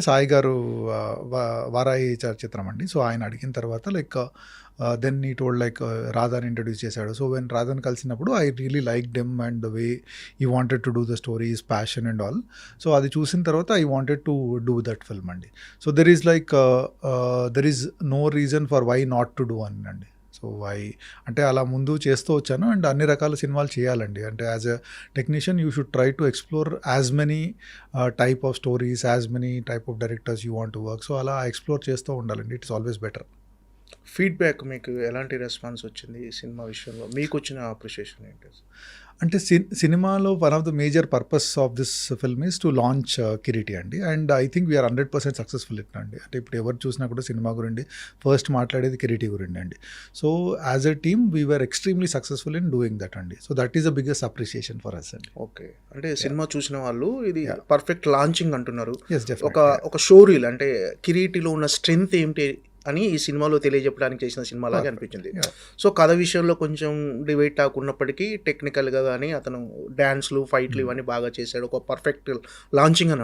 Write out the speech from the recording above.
సాయి గారు వారాయి వ చిత్రం అండి. సో, ఆయన అడిగిన తర్వాత like then he told like రాధాని introduce చేశాడు. సో, వెన్ రాధాని కలిసినప్పుడు I really like them and the way he wanted to do the stories passion and all. So, అది చూసిన తర్వాత I wanted to do that film అండి. So, there is like there is no reason for why not to do అని అండి so, why అంటే అలా ముందు చేస్తూ వచ్చాను అండ్ అన్ని రకాల సినిమాలు చేయాలండి. అంటే as a technician you should try to explore as many type of stories, as many type of directors you want to work. So, అలా ఎక్స్‌ప్లోర్ చేస్తూ ఉండాలండి. It's always better. ఫీడ్‌బ్యాక్ మీకు ఎలాంటి రెస్పాన్స్ వచ్చింది ఈ సినిమా విషయంలో? మీకొచ్చిన అప్రిషియేషన్ ఏంటి? అంటే సి సినిమాలో one of the major purpose of this film is to launch 'Kireeti' అండి. And I think we're 100% successful it అండి. అంటే ఇప్పుడు ఎవరు చూసినా కూడా సినిమా గురించి ఫస్ట్ మాట్లాడేది 'కిరీటి' గురిండే అండి. So, as a team we were extremely successful in doing that అండి. So, that is the biggest appreciation for us అండి. ఓకే. అంటే సినిమా చూసిన వాళ్ళు ఇది! పర్ఫెక్ట్ లాంచింగ్ అంటున్నారు. ఒక. ఒక షో రీల్ అంటే 'కిరీటిలో' ఉన్న స్ట్రెంగ్త్ ఏంటి అని ఈ సినిమాలో తెలియజెప్పడానికి చేసిన సినిమాలాగా పర్ఫెక్ట్. అనిపించింది. సో, కథ విషయంలో కొంచెం డిబేట్ టాక్ ఉన్నప్పటికీ టెక్నికల్‌గా గాని అతను డాన్స్‌లు, ఫైట్‌లు హ్మ్. ఇవన్నీ బాగా చేశాడు. ఒక పర్ఫెక్ట్ లాంచింగ్ అని